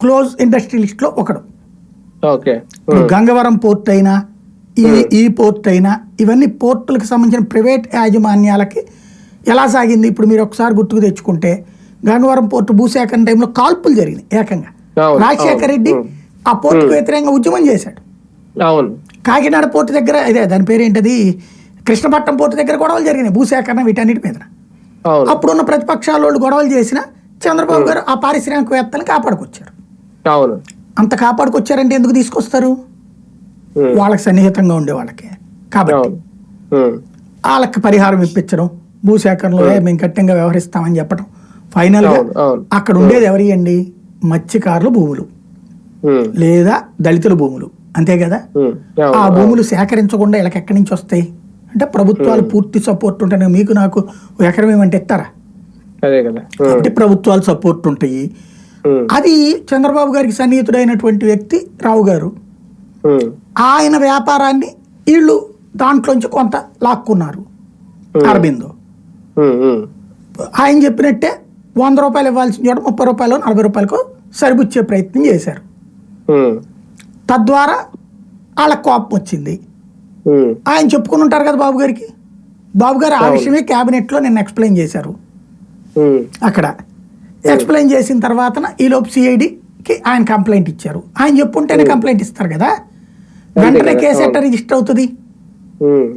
Close ఇండస్ట్రియలిస్ట్లో ఒకడు. Okay. ఇప్పుడు Gangavaram port అయినా ఈ ఈ పోర్ట్ అయినా ఇవన్నీ పోర్టులకు సంబంధించిన ప్రైవేట్ యాజమాన్యాలకి ఎలా సాగింది? ఇప్పుడు మీరు ఒకసారి గుర్తుకు తెచ్చుకుంటే గంగవరం పోర్టు భూసేకరణ టైంలో కాల్పులు జరిగినాయి ఏకంగా. రాజశేఖర రెడ్డి. ఆ పోర్టుకు వ్యతిరేకంగా ఉద్యమం చేశాడు. కాకినాడ పోర్టు దగ్గర ఇదే దాని పేరు ఏంటది కృష్ణపట్నం పోర్టు దగ్గర గొడవలు జరిగినాయి భూసేకరణ వీటన్నిటి మీద అప్పుడున్న ప్రతిపక్షాల వాళ్ళు గొడవలు చేసిన చంద్రబాబు గారు ఆ పారిశ్రామికవేత్తలను కాపాడుకొచ్చారు. అవును. అంత కాపాడుకొచ్చారంటే ఎందుకు తీసుకొస్తారు. వాళ్ళకి సన్నిహితంగా ఉండే వాళ్ళకి. కాబట్టి. వాళ్ళకి పరిహారం ఇప్పించడం భూసేకరణలో "ఏ, మేము కఠినంగా వ్యవహరిస్తామని చెప్పడం ఫైనల్గా. అక్కడ ఉండేది ఎవరి అండి మత్స్యకారుల భూములు. లేదా దళితుల భూములు. అంతే కదా. ఆ భూములు సేకరించకుండా వీళ్ళకి ఎక్కడి నుంచి వస్తాయి? అంటే ప్రభుత్వాలు పూర్తి సపోర్ట్ ఉంటేనే మీకు నాకు ఎకరం ఏమంటే ఇస్తారా. కాబట్టి ప్రభుత్వాలు సపోర్ట్ ఉంటాయి. అది చంద్రబాబు గారికి సన్నిహితుడైనటువంటి వ్యక్తి రావు గారు. ఆయన వ్యాపారాన్ని వీళ్ళు దాంట్లోంచి కొంత లాక్కున్నారు. అరబిందో. ఆయన చెప్పినట్టే వంద రూపాయలు ఇవ్వాల్సిన చోట ముప్పై రూపాయలు నలభై రూపాయలకు సరిపుచ్చే ప్రయత్నం చేశారు. తద్వారా వాళ్ళకి కోపం వచ్చింది. ఆయన చెప్పుకుని ఉంటారు కదా బాబు గారికి. బాబు గారు ఆ విషయమే క్యాబినెట్లో నిన్న ఎక్స్ప్లెయిన్ చేశారు. అక్కడ. ఎక్స్ప్లెయిన్ చేసిన తర్వాత ఈలోపు సిఐడికి ఆయన కంప్లైంట్ ఇచ్చారు. ఆయన చెప్పుంటేనే కంప్లైంట్ ఇస్తారు కదా? వెంటనే కేసు ఎట్ట రిజిస్టర్ అవుతుంది? ఉమ్.